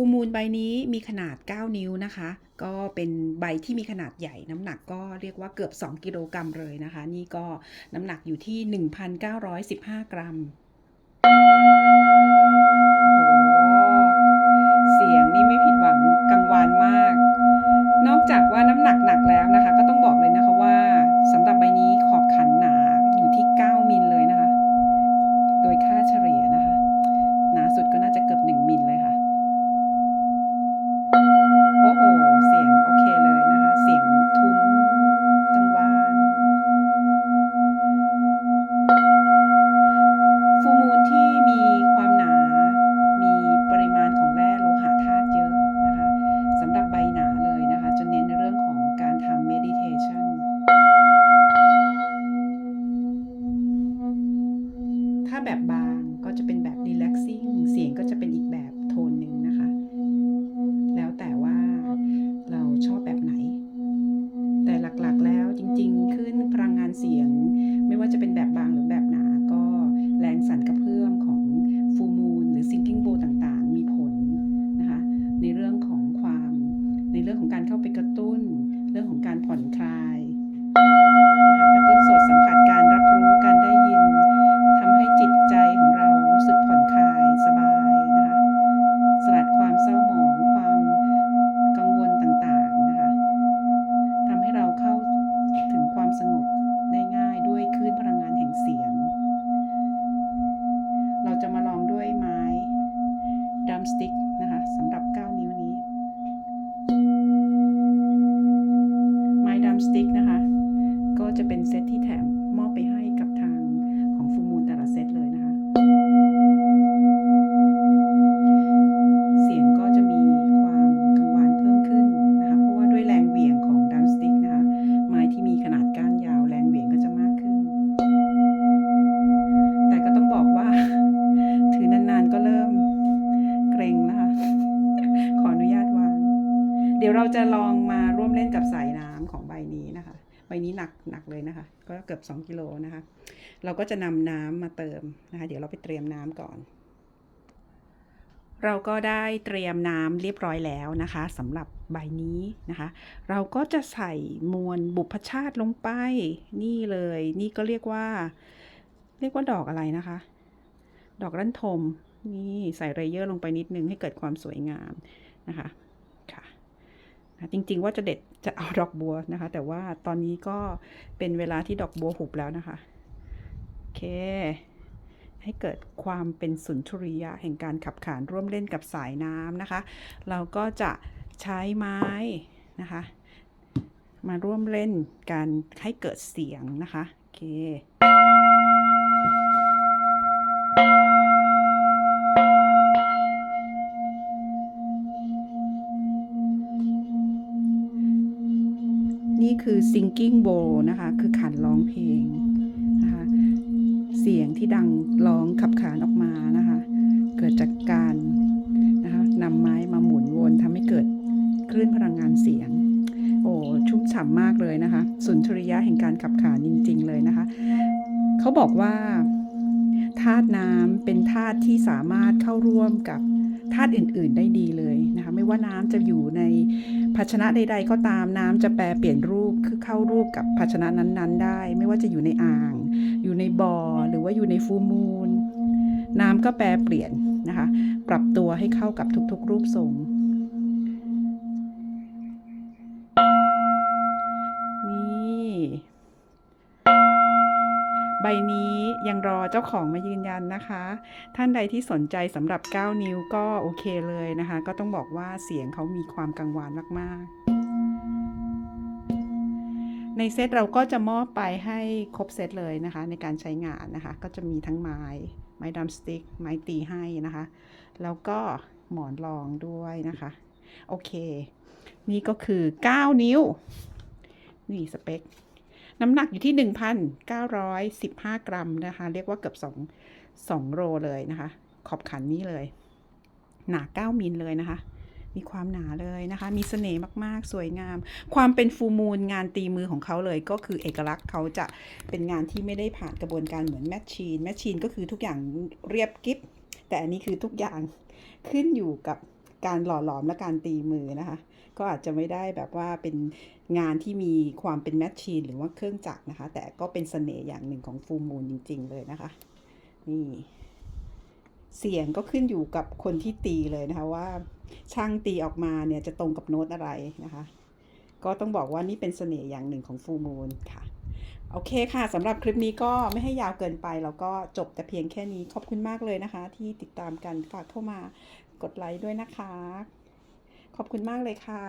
ฟูมูลใบนี้มีขนาด 9 นิ้วนะคะ ก็เป็นใบที่มีขนาดใหญ่น้ำหนักก็เรียกว่าเกือบ 2 กิโลกรัมเลยนะคะ นี่ก็น้ำหนักอยู่ที่ 1,915 กรัม โอ้โห เสียงโอเคเลยนะคะ เสียงทุ้มกังวานฟูมูลที่มีความหนา มีปริมาณของแร่โลหะธาตุเยอะนะคะสำหรับใบหนาเลยนะคะ จะเน้นในเรื่องของการทำ meditation ถ้าแบบบาง การเข้าไปกระ จะเป็นเซตที่แถมมอบไปให้กับทางของฟูมูลแต่ละเซตเลยนะคะ เสียงก็จะมีความกังวานเพิ่มขึ้นนะคะ เพราะว่าด้วยแรงเหวี่ยงของดัมสติกนะคะ ไม้ที่มีขนาดก้านยาวแรงเหวี่ยงก็จะมากขึ้น แต่ก็ต้องบอกว่า ถือนานๆก็เริ่มเกรงนะคะ ขออนุญาตวาง เดี๋ยวเราจะลองมาร่วมเล่นกับสายน้ำของใบนี้นะคะ ใบนี้หนักหนักเลยนะคะ ก็เกือบ 2 กิโลนะคะ เราก็จะนำน้ำมาเติมนะคะ เดี๋ยวเราไปเตรียมน้ำก่อน เราก็ได้เตรียมน้ำเรียบร้อยแล้วนะคะสำหรับใบนี้นะคะ เราก็จะใส่มวลบุพชาติลงไป นี่เลย นี่ก็เรียกว่า เรียกว่าดอกอะไรนะคะ ดอกรันทมนี่ใส่เรเยอร์ลงไปนิดนึงให้เกิดความสวยงามนะคะ นะจริงๆว่าจะเด็ดจะเอาดอกบัวนะคะ แต่ว่าตอนนี้ก็เป็นเวลาที่ดอกบัวหุบแล้วนะคะโอเค ให้เกิดความเป็นสุนทรียะแห่งการขับขานร่วมเล่นกับสายน้ำนะคะ เราก็จะใช้ไม้นะคะ มาร่วมเล่นการให้เกิดเสียงนะคะโอเค คือ singing bowl นะคะ คือขันร้องเพลงนะคะ เสียงที่ดังร้องขับขานออกมานะคะ เกิดจากการนะคะนำไม้มาหมุนวนทำให้เกิดคลื่นพลังงานเสียง โอ้ชุ่มฉ่ำมากเลยนะคะ สุนทรียะแห่งการขับขานจริง ๆ เลยนะคะ เขาบอกว่าธาตุน้ำเป็นธาตุที่สามารถเข้าร่วมกับธาตุอื่น ๆ ได้ดีเลยนะคะ ไม่ว่าน้ำจะอยู่ในภาชนะใด ๆ ก็ตามน้ำจะแปลเปลี่ยนรูป คือเข้ารูปกับภาชนะนั้นๆ ได้ ไม่ว่าจะอยู่ในอ่าง อยู่ในบ่อหรือว่าอยู่ในฟูมูล น้ำก็แปรเปลี่ยนนะคะ ปรับตัวให้เข้ากับทุกๆ รูปทรง นี่ ใบนี้ยังรอเจ้าของมายืนยันนะคะ ท่านใดที่สนใจสำหรับ 9 นิ้วก็โอเคเลยนะคะ ก็ต้องบอกว่าเสียงเขามีความกังวานมาก ๆ ในเซตเราก็จะมอบไปให้ครบเซตเลยนะคะ ในการใช้งานนะคะ ก็จะมีทั้งไม้ ไม้ดัมสติ๊ก ไม้ตีให้นะคะ แล้วก็หมอนรองด้วยนะคะ โอเค นี่ก็คือ 9 นิ้ว นี่สเปค น้ำหนักอยู่ที่ 1,915 กรัมนะคะ เรียกว่าเกือบ2 2โลเลยนะคะ ขอบขันนี้เลย หนา 9 มิลเลยนะคะ มีความหนาเลยนะคะ มีเสน่ห์มากๆ สวยงาม ความเป็นฟูมูลงานตีมือของเขาเลยก็คือเอกลักษณ์เขาจะเป็นงานที่ไม่ได้ผ่านกระบวนการเหมือนแมชชีน แมชชีนก็คือทุกอย่างเรียบกิ๊บแต่อันนี้คือทุกอย่างขึ้นอยู่กับการหล่อหลอมและการตีมือนะคะ ก็อาจจะไม่ได้แบบว่าเป็นงานที่มีความเป็นแมชชีนหรือว่าเครื่องจักรนะคะ แต่ก็เป็นเสน่ห์อย่างหนึ่งของฟูมูลจริง ๆ เลยนะคะ นี่ เสียงก็ขึ้นอยู่กับคนที่ตีเลยนะคะว่าช่างตีออกมาเนี่ยจะตรงกับโน้ตอะไรนะคะ ก็ต้องบอกว่านี่เป็นเสน่ห์อย่างหนึ่งของฟูมูลค่ะ โอเคค่ะสำหรับคลิปนี้ก็ไม่ให้ยาวเกินไปแล้วก็จบแต่เพียงแค่นี้ขอบคุณมากเลยนะคะ ที่ติดตามกันฝากเข้ามากดไลค์ด้วยนะคะ ขอบคุณมากเลยค่ะ